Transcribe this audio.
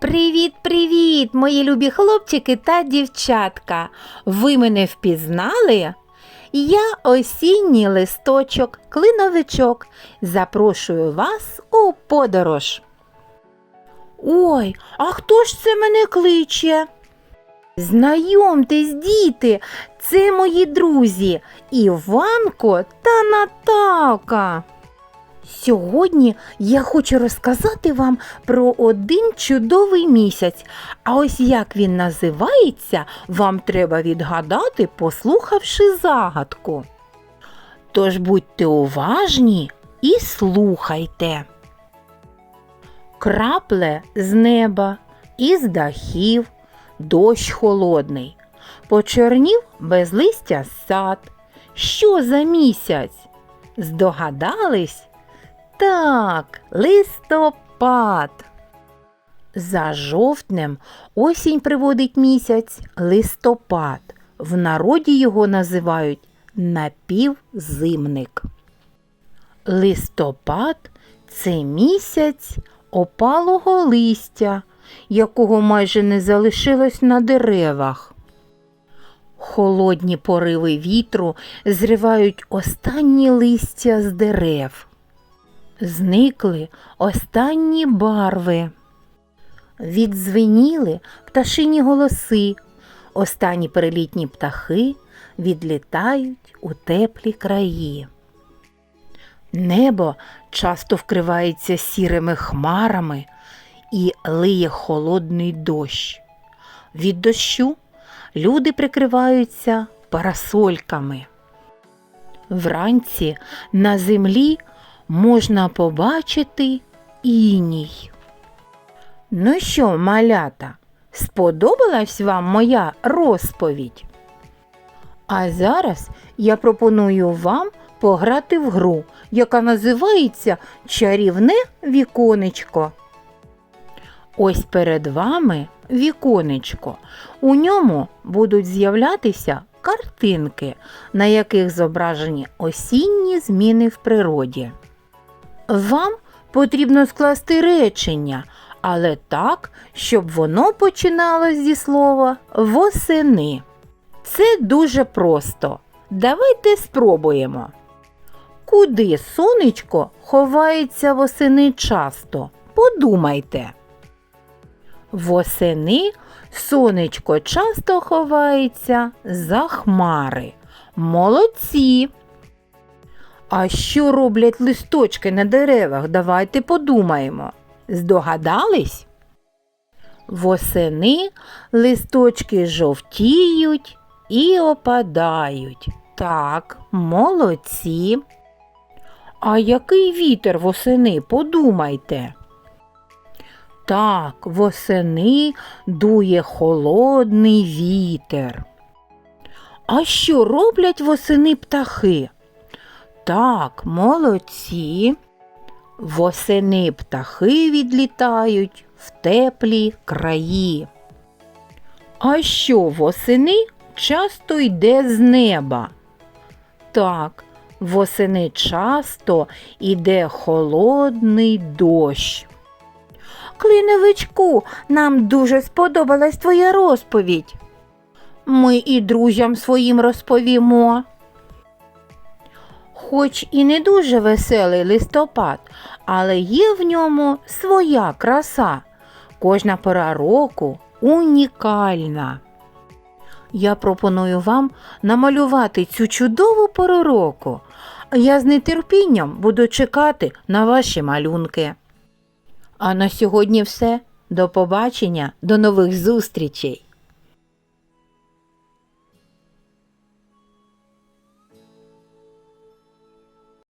Привіт-привіт, мої любі хлопчики та дівчатка. Ви мене впізнали? Я осінній листочок, клиновичок. Запрошую вас у подорож. Ой, а хто ж це мене кличе? Знайомтесь, діти, це мої друзі Іванко та Наталка. Сьогодні я хочу розказати вам про один чудовий місяць. А ось як він називається, вам треба відгадати, послухавши загадку. Тож будьте уважні і слухайте. Крапле з неба, із дахів, дощ холодний. Почорнів без листя сад. Що за місяць? Здогадались? Так, листопад. За жовтнем осінь приводить місяць листопад. В народі його називають напівзимник. Листопад це місяць опалого листя, якого майже не залишилось на деревах. Холодні пориви вітру зривають останні листя з дерев. Зникли останні барви. Відзвеніли пташині голоси. Останні перелітні птахи відлітають у теплі краї. Небо часто вкривається сірими хмарами і лиє холодний дощ. Від дощу люди прикриваються парасольками. Вранці на землі можна побачити іній. Ну що, малята, сподобалась вам моя розповідь? А зараз я пропоную вам пограти в гру, яка називається Чарівне віконечко. Ось перед вами віконечко. У ньому будуть з'являтися картинки, на яких зображені осінні зміни в природі. Вам потрібно скласти речення, але так, щоб воно починалось зі слова восени. Це дуже просто. Давайте спробуємо. Куди сонечко ховається восени часто? Подумайте. Восени сонечко часто ховається за хмари. Молодці. А що роблять листочки на деревах? Давайте подумаємо. Здогадались? Восени листочки жовтіють і опадають. Так, молодці. А який вітер восени, подумайте. Так, восени дує холодний вітер. А що роблять восени птахи? Так, молодці. Восени птахи відлітають в теплі краї. А що восени часто йде з неба? Так, восени часто йде холодний дощ. Клиневичку, нам дуже сподобалась твоя розповідь. Ми і друзям своїм розповімо. Хоч і не дуже веселий листопад, але є в ньому своя краса. Кожна пора року унікальна. Я пропоную вам намалювати цю чудову пору року. Я з нетерпінням буду чекати на ваші малюнки. А на сьогодні все. До побачення, до нових зустрічей!